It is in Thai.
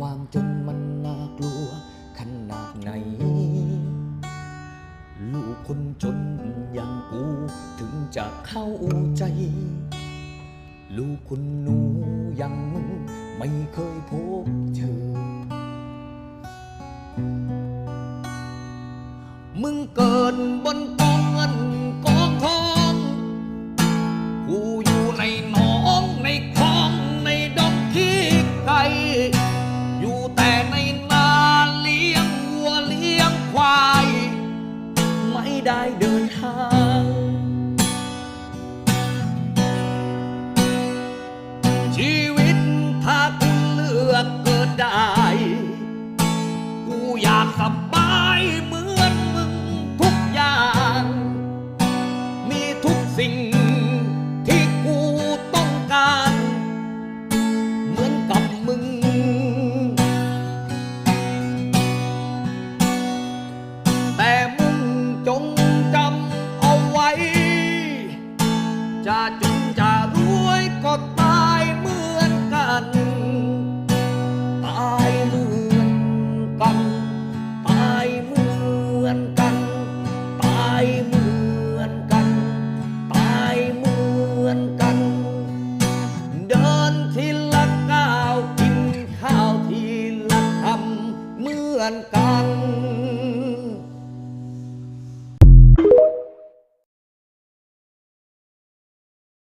ความจนมันน่ากลัวขนาดไหน ลูกคนจนอย่างกูถึงจะเข้าใจ ลูกคนหนูอย่างมึงไม่เคยพบเจอ มึงเกินบนกองเงินกอง ไม่ได้เดินทางชีวิตถ้าคุณเลือกเกิดได้ กูอยากสบาย จงจำเอาไว้ จะจนจะรวยก็ตายเหมือนกัน ตายเหมือนกัน ตายเหมือนกัน ตายเหมือนกัน ตายเหมือนกัน เดินทีละก้าวกินข้าวทีละคำเหมือนกัน